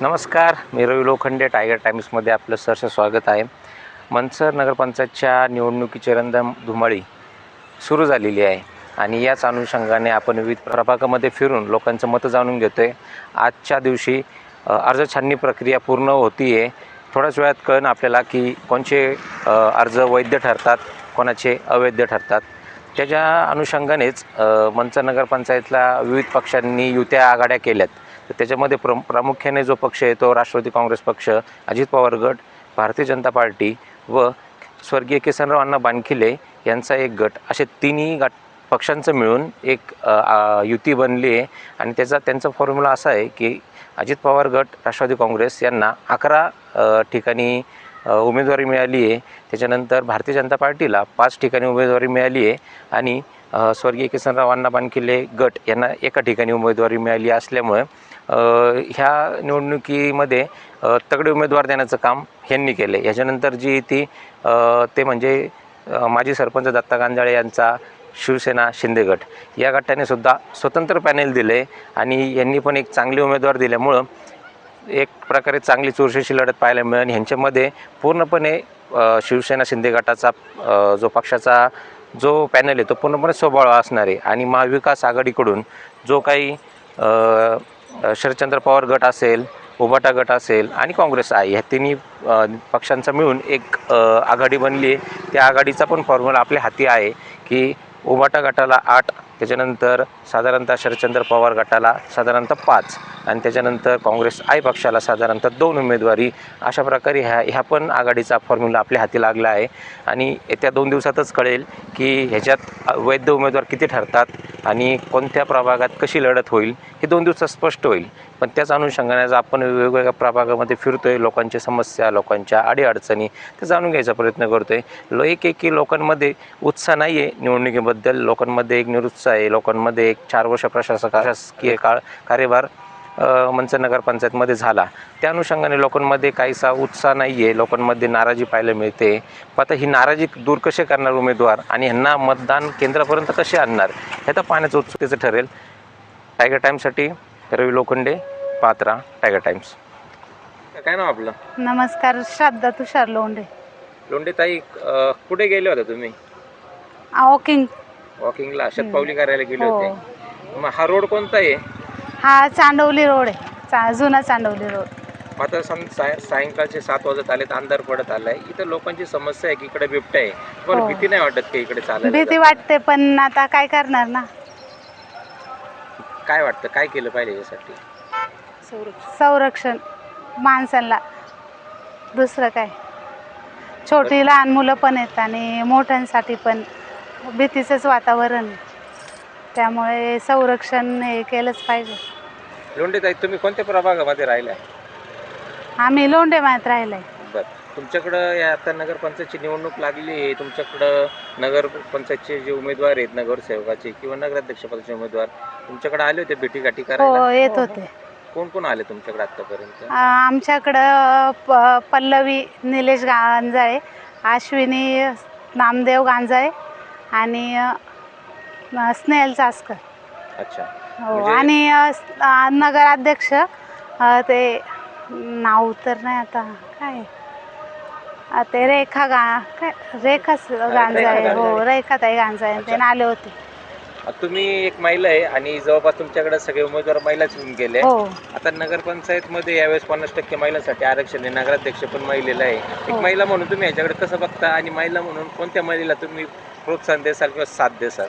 नमस्कार मी रवी लोखंडे टायगर टाईम्समध्ये आपलं सहर्ष स्वागत आहे. मनसर नगरपंचायतच्या निवडणुकीची रंधम धुमाळी सुरू झालेली आहे आणि याच अनुषंगाने आपण विविध प्रभागामध्ये फिरून लोकांचं मतं जाणून घेतो आहे आजच्या दिवशी अर्ज छाननी प्रक्रिया पूर्ण होती आहे थोड्याच वेळात कळण आपल्याला की कोणचे अर्ज वैध ठरतात कोणाचे अवैध ठरतात. त्याच्या अनुषंगानेच मनसर नगरपंचायतला विविध पक्षांनी युत्या आघाड्या केल्यात. तर त्याच्यामध्ये प्र प्रामुख्याने जो पक्ष आहे तो राष्ट्रवादी काँग्रेस पक्ष अजित पवार गट भारतीय जनता पार्टी व स्वर्गीय किसनराव अण्णा बानखिले यांचा एक गट. असे तिन्ही गट पक्षांचं मिळून एक युती बनली आहे. आणि त्याचा त्यांचा फॉर्म्युला असा आहे की अजित पवार गट राष्ट्रवादी काँग्रेस यांना अकरा ठिकाणी उमेदवारी मिळाली आहे. त्याच्यानंतर भारतीय जनता पार्टीला पाच ठिकाणी उमेदवारी मिळाली आहे. आणि स्वर्गीय किसनराव अण्णा बानखिले गट यांना एका ठिकाणी उमेदवारी मिळाली असल्यामुळे ह्या निवडणुकीमध्ये तगडे उमेदवार देण्याचं काम ह्यांनी केलं याच्यानंतर ह्याच्यानंतर जी ती ते म्हणजे माजी सरपंच दत्ता गांजाळे यांचा शिवसेना शिंदे गट या गटाने सुद्धा स्वतंत्र पॅनेल दिले आणि यांनी पण एक चांगले उमेदवार दिल्यामुळं एक प्रकारे चांगली चुरशीची लढत पाहायला मिळेल ह्यांच्यामध्ये पूर्णपणे शिवसेना शिंदे गटाचा जो पक्षाचा जो पॅनल आहे तो पूर्णपणे स्वभाव असणार आहे. आणि महाविकास आघाडीकडून जो काही शरदचंद्र पवार गट असेल उबाटा गट असेल आणि काँग्रेस आहे ह्या तिन्ही पक्षांचं पक्षांचा मिळून एक आघाडी बनली आहे. त्या आघाडीचा पण फॉर्म्युला आपल्या हाती आहे की उबाटा गटाला आठ त्याच्यानंतर साधारणतः शरदचंद्र पवार गटाला साधारणतः पाच आणि त्याच्यानंतर काँग्रेस आय पक्षाला साधारणतः दोन उमेदवारी. अशा प्रकारे ह्या ह्या पण आघाडीचा फॉर्म्युला आपल्या हाती लागला आहे. आणि येत्या दोन दिवसातच कळेल की ह्याच्यात वैध उमेदवार किती ठरतात आणि कोणत्या प्रभागात कशी लढत होईल हे दोन दिवसात स्पष्ट होईल. पण त्याच अनुषंगाने आपण वेगवेगळ्या प्रभागामध्ये फिरतोय लोकांच्या समस्या लोकांच्या अडीअडचणी ते जाणून घ्यायचा प्रयत्न करतोय. लो एक एकी लोकांमध्ये उत्साह नाही आहे निवडणुकीबद्दल. लोकांमध्ये एक निरुत्साह आहे. लोकांमध्ये एक चार वर्ष प्रशासक शासकीय काळ कार्यभार मंचर नगरपंचायतमध्ये झाला. त्या अनुषंगाने लोकांमध्ये काहीसा उत्साह नाही आहे लोकांमध्ये नाराजी पाहायला मिळते. पण आता ही नाराजी दूर कसे करणार उमेदवार? आणि ह्यांना मतदान केंद्रापर्यंत कसे आणणार? हे तर पाहण्याचं उत्सुकतेचं ठरेल. टायगर टाईम्ससाठी रवी लोखंडे पात्रा टायगर टाइम्स काय नाव आपलं? नमस्कार श्रद्धा तुषार लोंढे. लोंढे ताई कुठे गेले होते तुम्ही? वॉकिंग. वॉकिंगला शतपावली करायला गेले हो. होते. मग हा रोड कोणता आहे? हा चांडवली रोड आहे. चा जुना चांडवली रोड. मग आता सम साय- सायंकाळचे सात वाजत आलेत अंधार पडत आलाय. इथं लोकांची समस्या आहे की इकडे बिबट्या आहे. पण हो. भीती नाही वाटत की इकडे चालायला भीती? वाटते पण आता काय करणार ना? काय वाटतं? काय केलं पाहिजे यासाठी? संरक्षण. माणसांना. दुसरं काय? छोटी लहान मुलं पण आहेत आणि मोठ्यांसाठी पण. भीतीचंच वातावरण आहे. त्यामुळे संरक्षण हे केलंच पाहिजे. लोंढे ताई तुम्ही कोणत्या प्रभागामध्ये राहिलाय? आम्ही लोंढे माहीत राहिलंय. बर. तुमच्याकडं या आता नगरपंचायतची निवडणूक लागली आहे. तुमच्याकडं नगरपंचायतचे जे उमेदवार आहेत नगरसेवकाचे किंवा नगराध्यक्ष पदाचे उमेदवार तुमच्याकडे आले होते भेटीगाठी हो करायला? येत होते. कोण कोण आले तुमच्याकडे आतापर्यंत? आ, आमच्याकडं प पल्लवी निलेश गांजाळे अश्विनी नामदेव गांजाळे आणि अ, स्नेहल चासकर. अच्छा. हो म्हणजे- आणि अ, स- अ, नगराध्यक्ष अ, ते नाव तर नाही आता काय? अ, ते रेखा गा काय? रेखाच गांजाळे. हो गांजाळे. रेखाताई गांजाळे ते आले होते. तुम्ही एक महिला आहे आणि जवळपास तुमच्याकडे सगळे उमेदवार महिलाच होऊन गेले. हो. आता नगरपंचायतमध्ये यावेळेस पन्नास टक्के महिलांसाठी आरक्षण आहे. नगराध्यक्ष पण महिलेला आहे. एक हो. महिला म्हणून तुम्ही याच्याकडे कसं बघता? आणि महिला म्हणून कोणत्या महिलेला तुम्ही प्रोत्साहन देसाल किंवा साथ देसाल?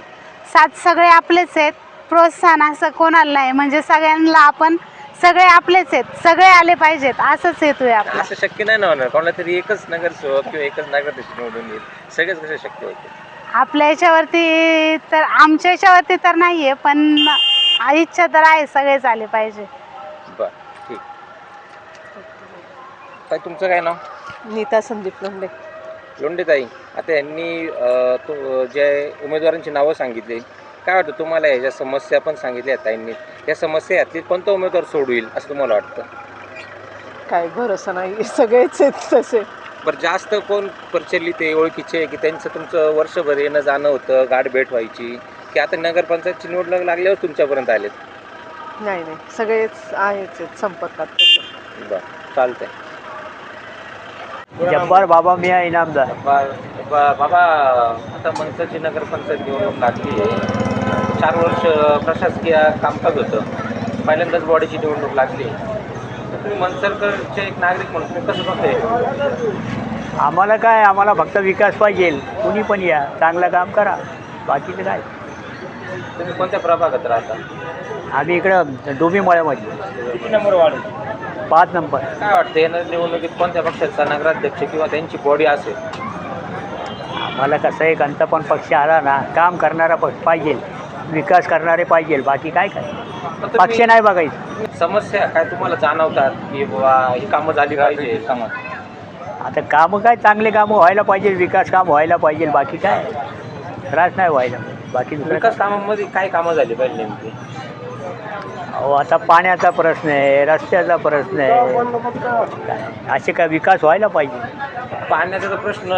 सात सगळे आपलेच आहेत. प्रोत्साहन असं कोणाला नाही. म्हणजे सगळ्यांना आपण सगळे आपलेच आहेत. सगळे आले पाहिजेत. असंच हेतू आहे आपला. असं शक्य नाही ना होणार. कोणाला तरी एकच नगरसेवक किंवा एकच नगराध्यक्ष निवडून येईल. सगळेच कसं शक्य होते आपल्या याच्यावरती तर आमच्या याच्यावरती तर नाही आहे पण इच्छा तर आहे सगळेच आले पाहिजे. बर ठीक. काय तुमचं काय नाव? नीता संदीप लोंढे. लोंढेताई आता यांनी तो जे उमेदवारांची नावं सांगितली काय वाटतं तुम्हाला ह्याच्या समस्या पण सांगितल्या आहेत ताईंनी या समस्या यातली कोणता उमेदवार सोडविल असं तुम्हाला वाटतं? काय भरोसा नाही सगळेच आहेत तसे. बरं जास्त कोण प्रचलित आहे ओळखीचे की त्यांचं तुमचं वर्षभर येणं जाणं होतं गाठ भेट व्हायची की आता नगरपंचायतची निवडणूक लागल्यावर तुमच्यापर्यंत आलेत? नाही नाही सगळेच आहेच आहेत संपर्कात बरं चालतंय. जब्बार बाबा मिया इनामदार बा- बाबा आता मनसरची नगरपंचायत निवडणूक लागली. आहे चार वर्ष प्रशासकीय कामकाज होतं. पहिल्यांदाच बॉडीची निवडणूक लागली. तर तुम्ही मनसरकडचे एक नागरिक म्हणून तुम्ही कसं बघताय? आम्हाला काय आम्हाला फक्त विकास पाहिजे. कुणी पण या. चांगलं काम करा. बाकीचं काय? तुम्ही कोणत्या प्रभागात राहता? आम्ही इकडं डोबी मळ्यामध्ये. किती नंबर वाढ पाच नंबर. काय वाटतं येणार निवडणुकीत कोणत्या पक्षाचा नगराध्यक्ष किंवा त्यांची बॉडी असेल? आम्हाला कसं आहे कोणता पण पक्ष आला ना काम करणारा पक्ष पाहिजे विकास करणारे पाहिजे बाकी काय काय? पण तुम्ही- पक्ष नाही बघायचं. समस्या काय तुम्हाला जाणवतात की बाबा ही कामं झाली पाहिजे आता कामं काय चांगले कामं व्हायला पाहिजे विकास काम व्हायला पाहिजे बाकी काय? त्रास नाही व्हायला. बाकी दुसरं विकास कामामध्ये काय कामं झाली पाहिजे नेमकी? अहो आता पाण्याचा प्रश्न आहे रस्त्याचा प्रश्न आहे. असे काय विकास व्हायला पाहिजे? पाण्याचा तर प्रश्न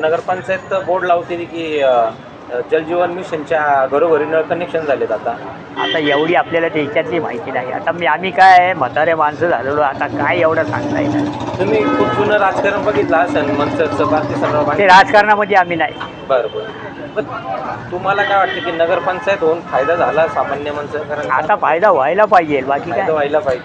नगरपंचायत बोर्ड लावते की अ, जलजीवन मिशनच्या घरोघरी नळ कनेक्शन झालेत आता. आता एवढी आपल्याला त्याच्यातली माहिती नाही. आता मी आम्ही काय आहे, म्हातारे माणसं झालेलो आता काय एवढं सांगता येणार? तुम्ही खूप जुनं राजकारण बघितलं असेल मनसरचं भारतीय संग्राम ते राजकारणामध्ये आम्ही नाही. बरं बरं. पण तुम्हाला काय वाटतं की नगरपंचायत होऊन फायदा झाला सामान्य माणसं कारण आता फायदा व्हायला पाहिजे बाकी काय? व्हायला पाहिजे.